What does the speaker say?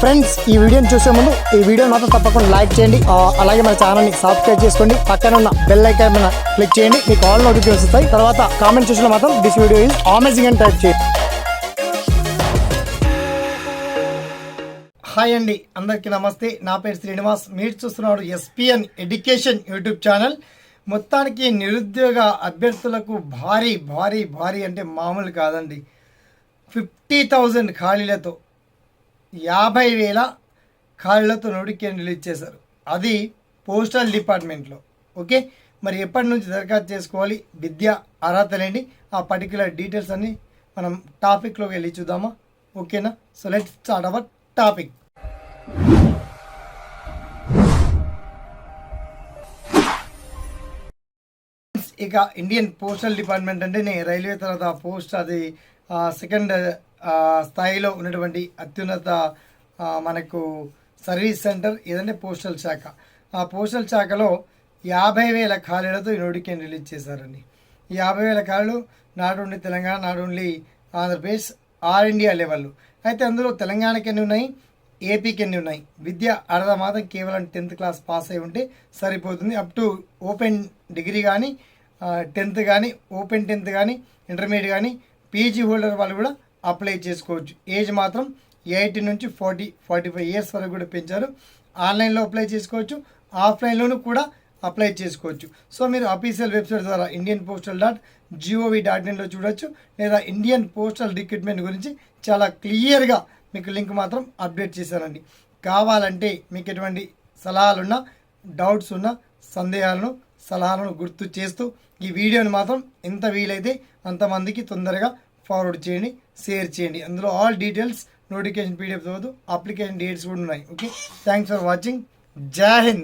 Friends ఈ వీడియోని చూసే ముందు ఈ వీడియో మాత్రం తప్పకుండా లైక్ చేయండి. అలాగే మన ఛానల్ని సబ్స్క్రైబ్ చేసుకోండి. పక్కన ఉన్న బెల్ ఐకాన్ మీద క్లిక్ చేయండి. మీకు ఆల్ నోటిఫికేషన్ వస్తాయి. తర్వాత కామెంట్ చూసిన మాత్రం దిస్ వీడియో ఈజ్ అమేజింగ్ అని టైప్ చేయండి. హాయ్ అండి. అందరికీ నమస్తే. నా పేరు శ్రీనివాస్. మీరు చూస్తున్నారు ఎస్పిఎన్ ఎడ్యుకేషన్ యూట్యూబ్ ఛానల్ మొత్తానికి నిరుద్యోగ అభ్యర్థులకు భారీ భారీ భారీ అంటే మామూలు కాదండి. ఫిఫ్టీ థౌజండ్ ఖాళీలతో యాభై వేల కాళ్ళతో నోటిఫికేషన్ రిలీజ్ చేశారు. అది పోస్టల్ డిపార్ట్మెంట్లో. ఓకే? మరి ఎప్పటి నుంచి దరఖాస్తు చేసుకోవాలి? విద్య అర్హతలేండి ఆ పర్టికులర్ డీటెయిల్స్ అన్ని మనం టాపిక్లోకి వెళ్ళి చూద్దామా? ఓకేనా? So let start our topic. ఇక ఇండియన్ పోస్టల్ డిపార్ట్మెంట్ అంటేనే రైల్వే తర్వాత పోస్ట్ అది సెకండ్ స్థాయిలో ఉన్నటువంటి అత్యున్నత మనకు సర్వీస్ సెంటర్ ఏదంటే పోస్టల్ శాఖ. ఆ పోస్టల్ శాఖలో యాభై వేల ఖాళీలతో ఈ నోటిఫికేషన్ రిలీజ్ చేశారండి. ఈ యాభై వేల ఖాళీలు not only Telangana not only Andhra Pradesh all India లెవెల్లో అయితే అందులో తెలంగాణకి ఎన్ని ఉన్నాయి? ఏపీకి ఎన్ని ఉన్నాయి? విద్య అర్హత మాత్రం కేవలం టెన్త్ క్లాస్ పాస్ అయి ఉంటే సరిపోతుంది. అప్ టు ఓపెన్ డిగ్రీ కానీ టెన్త్ కానీ ఓపెన్ టెన్త్ కానీ ఇంటర్మీడియట్ కానీ పీజీ హోల్డర్ వాళ్ళు కూడా అప్లై చేసుకోవచ్చు. ఏజ్ మాత్రం ఎయిటీ నుంచి ఫార్టీ ఫార్టీ ఫైవ్ ఇయర్స్ వరకు కూడా పెంచారు. ఆన్లైన్లో అప్లై చేసుకోవచ్చు. ఆఫ్లైన్లోనూ కూడా అప్లై చేసుకోవచ్చు. సో మీరు అఫీషియల్ వెబ్సైట్ ద్వారా Indian postal dot G O V dot ఇన్లో చూడొచ్చు. లేదా ఇండియన్ పోస్టల్ రిక్రూట్మెంట్ గురించి చాలా క్లియర్గా మీకు లింక్ మాత్రం అప్డేట్ చేశానండి. కావాలంటే మీకు ఎటువంటి సలహాలున్నా డౌట్స్ ఉన్నా సందేహాలను సలహాలను గుర్తు చేస్తూ ఈ వీడియోని మాత్రం ఎంత వీలైతే అంతమందికి తొందరగా ఫార్వర్డ్ చేయండి షేర్ చేయండి. అందులో ఆల్ డీటెయిల్స్ నోటిఫికేషన్ పీడిఎఫ్ చదవద్దు అప్లికేషన్ డేట్స్ కూడా ఉన్నాయి. ఓకే థ్యాంక్స్ ఫర్ వాచింగ్ జై హింద్